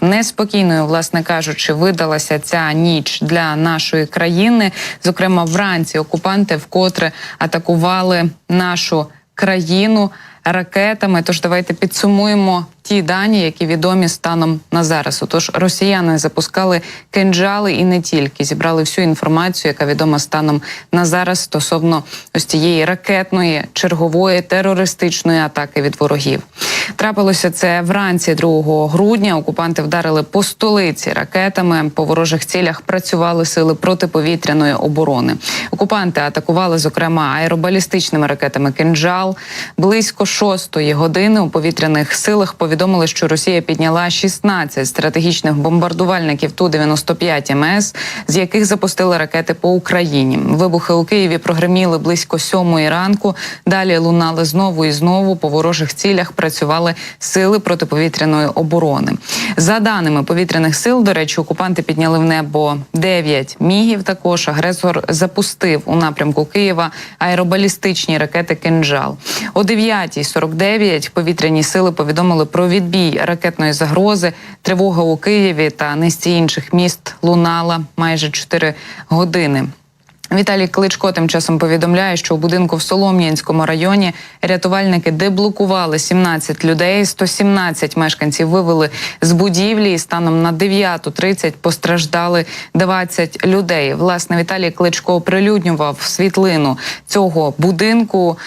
неспокійною, власне кажучи, видалася ця ніч для нашої країни. Зокрема, вранці окупанти вкотре атакували нашу країну ракетами. Тож давайте підсумуємо ті дані, які відомі станом на зараз. Отож, росіяни запускали кинджали і не тільки зібрали всю інформацію, яка відома станом на зараз стосовно ось цієї ракетної чергової терористичної атаки від ворогів. Трапилося це вранці 2 грудня. Окупанти вдарили по столиці ракетами. По ворожих цілях працювали сили протиповітряної оборони. Окупанти атакували, зокрема, аеробалістичними ракетами «Кинджал». Близько шостої години у повітряних силах повідомили, що Росія підняла 16 стратегічних бомбардувальників ту 95 МС, з яких запустили ракети по Україні. Вибухи у Києві прогреміли близько сьомої ранку. Далі лунали знову і знову. По ворожих цілях працювали сили протиповітряної оборони. За даними повітряних сил, до речі, окупанти підняли в небо 9 мігів. Також агресор запустив у напрямку Києва аеробалістичні ракети «Кинджал». О 9.49 повітряні сили повідомили про відбій ракетної загрози. Тривога у Києві та низці інших міст лунала майже 4 години. Віталій Кличко тим часом повідомляє, що у будинку в Солом'янському районі рятувальники деблокували 17 людей. 117 мешканців вивели з будівлі. І станом на 9.30 постраждали 20 людей. Власне, Віталій Кличко оприлюднював світлину цього будинку.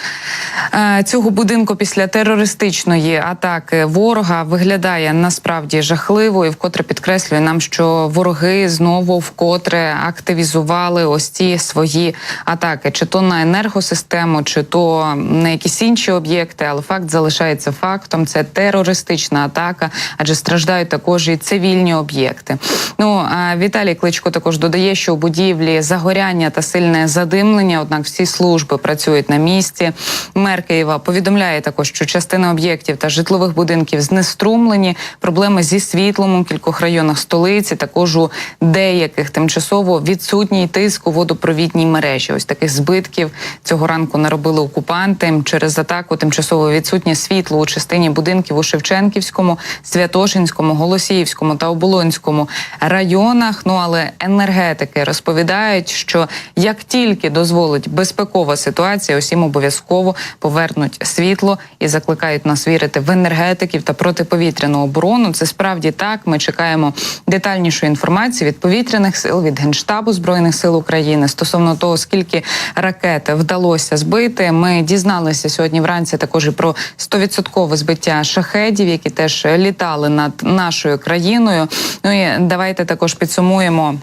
Е, Цього будинку після терористичної атаки ворога виглядає насправді жахливо і вкотре підкреслює нам, що вороги знову вкотре активізували ось ці свої атаки, чи то на енергосистему, чи то на якісь інші об'єкти. Але факт залишається фактом. Це терористична атака, адже страждають також і цивільні об'єкти. Ну Віталій Кличко також додає, що у будівлі загоряння та сильне задимлення. Однак всі служби працюють на місці. Мер Києва повідомляє також, що частина об'єктів та житлових будинків знеструмлені. Проблеми зі світлом у кількох районах столиці. Також у деяких тимчасово відсутній тиск у водопровідній мережі. Ось таких збитків цього ранку наробили окупанти через атаку. Тимчасово відсутнє світло у частині будинків у Шевченківському, Святошинському, Голосіївському та Оболонському районах. Ну але енергетики розповідають, що як тільки дозволить безпекова ситуація, усім обов'язково повернуть світло і закликають нас вірити в енергетиків та протиповітряну оборону. Це справді так. Ми чекаємо детальнішу інформацію від повітряних сил, від генштабу збройних сил України стосовно того, скільки ракет вдалося збити. Ми дізналися сьогодні вранці також і про 100% збиття шахедів, які теж літали над нашою країною. Ну і давайте також підсумуємо.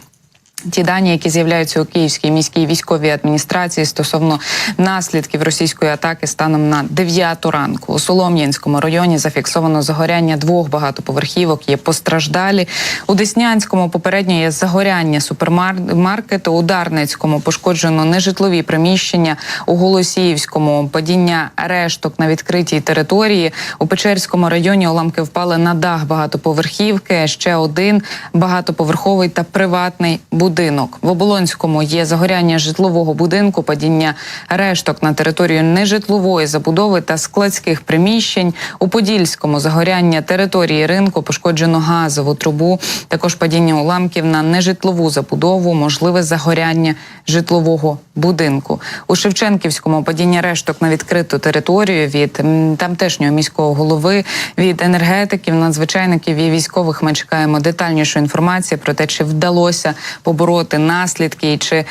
Ті дані, які з'являються у Київській міській військовій адміністрації стосовно наслідків російської атаки станом на 9 ранку у Солом'янському районі зафіксовано загоряння двох багатоповерхівок. Є постраждалі у Деснянському. Попередньо є загоряння супермаркету. У Дарницькому пошкоджено нежитлові приміщення. У Голосіївському падіння решток на відкритій території. У Печерському районі уламки впали на дах багатоповерхівки. Ще один багатоповерховий та приватний будинок будинок. В Оболонському є загоряння житлового будинку, падіння решток на територію нежитлової забудови та складських приміщень. У Подільському загоряння території ринку пошкоджено газову трубу. Також падіння уламків на нежитлову забудову, можливе загоряння житлового будинку. У Шевченківському падіння решток на відкриту територію від тамтешнього міського голови, від енергетиків, надзвичайників і військових. Ми чекаємо детальнішу інформацію про те, чи вдалося побороти наслідки чи.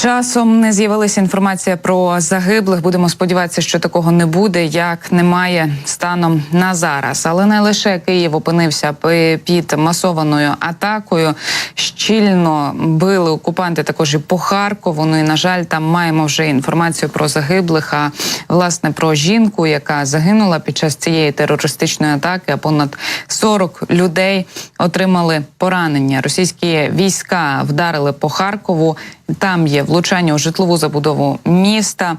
Часом не з'явилася інформація про загиблих. Будемо сподіватися, що такого не буде, як немає станом на зараз. Але не лише Київ опинився під масованою атакою. Щільно били окупанти також і по Харкову. Ну і на жаль, там маємо вже інформацію про загиблих. А власне про жінку, яка загинула під час цієї терористичної атаки. А понад 40 людей отримали поранення. Російські війська вдарили по Харкову. Там є влучання у житлову забудову міста.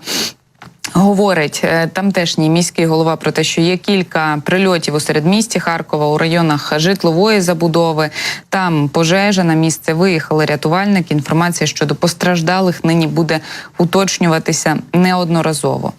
Говорить е, тамтешній міський голова про те, що є кілька прильотів у середмісті Харкова у районах житлової забудови. Там пожежа на місце виїхали рятувальники. Інформація щодо постраждалих нині буде уточнюватися неодноразово.